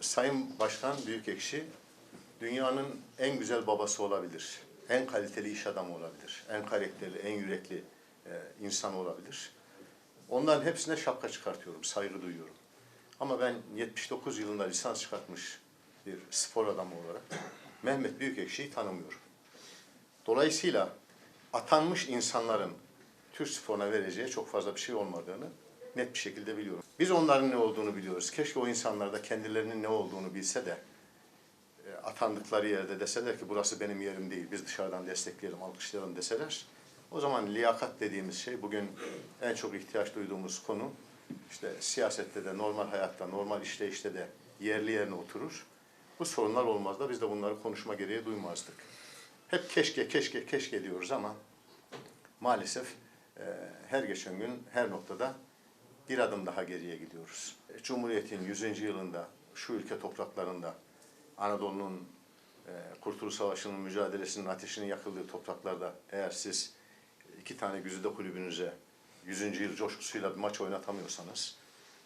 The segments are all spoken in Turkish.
Sayın Başkan Büyükekşi dünyanın en güzel babası olabilir. En kaliteli iş adamı olabilir. En karakterli, en yürekli e, insan olabilir. Onların hepsine şapka çıkartıyorum, saygı duyuyorum. Ama ben 79 yılında lisans çıkartmış bir spor adamı olarak Mehmet Büyükekşi'yi tanımıyorum. Dolayısıyla atanmış insanların Türk sporuna vereceği çok fazla bir şey olmadığını net bir şekilde biliyorum. Biz onların ne olduğunu biliyoruz. Keşke o insanlar da kendilerinin ne olduğunu bilse de e, atandıkları yerde deseler ki burası benim yerim değil, biz dışarıdan destekleyelim, alkışlayalım deseler. O zaman liyakat dediğimiz şey bugün en çok ihtiyaç duyduğumuz konu işte siyasette de, normal hayatta, normal işleyişte de yerli yerine oturur. Bu sorunlar olmaz da biz de bunları konuşma gereği duymazdık. Hep keşke, keşke, keşke diyoruz ama maalesef e, her geçen gün her noktada bir adım daha geriye gidiyoruz. E, Cumhuriyet'in 100. yılında şu ülke topraklarında Anadolu'nun e, Kurtuluş Savaşı'nın mücadelesinin ateşinin yakıldığı topraklarda eğer siz iki tane güzide kulübünüze 100. yıl coşkusuyla bir maç oynatamıyorsanız,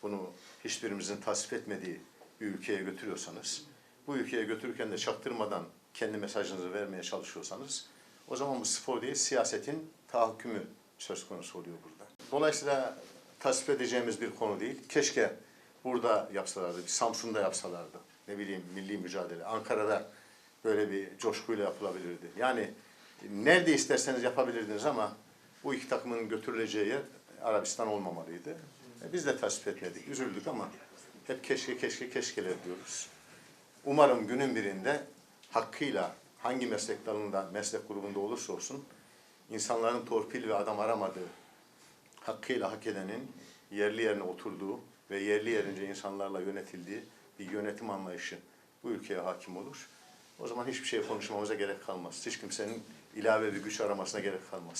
bunu hiçbirimizin tasvip etmediği bir ülkeye götürüyorsanız, bu ülkeye götürürken de çaktırmadan kendi mesajınızı vermeye çalışıyorsanız, o zaman bu spor değil, siyasetin tahakkümü söz konusu oluyor burada. Dolayısıyla tasvip edeceğimiz bir konu değil. Keşke burada yapsalardı, bir Samsun'da yapsalardı. Ne bileyim milli mücadele. Ankara'da böyle bir coşkuyla yapılabilirdi. Yani nerede isterseniz yapabilirdiniz ama bu iki takımın götürüleceği yer Arabistan olmamalıydı. E, Biz de tasvip etmedik, üzüldük ama hep keşke keşke keşkeler diyoruz. Umarım günün birinde hakkıyla hangi meslek dalında, meslek grubunda olursa olsun insanların torpil ve adam aramadığı, hakkıyla hak edenin yerli yerine oturduğu ve yerli yerince insanlarla yönetildiği bir yönetim anlayışı bu ülkeye hakim olur. O zaman hiçbir şey konuşmamıza gerek kalmaz. Hiç kimsenin ilave bir güç aramasına gerek kalmaz.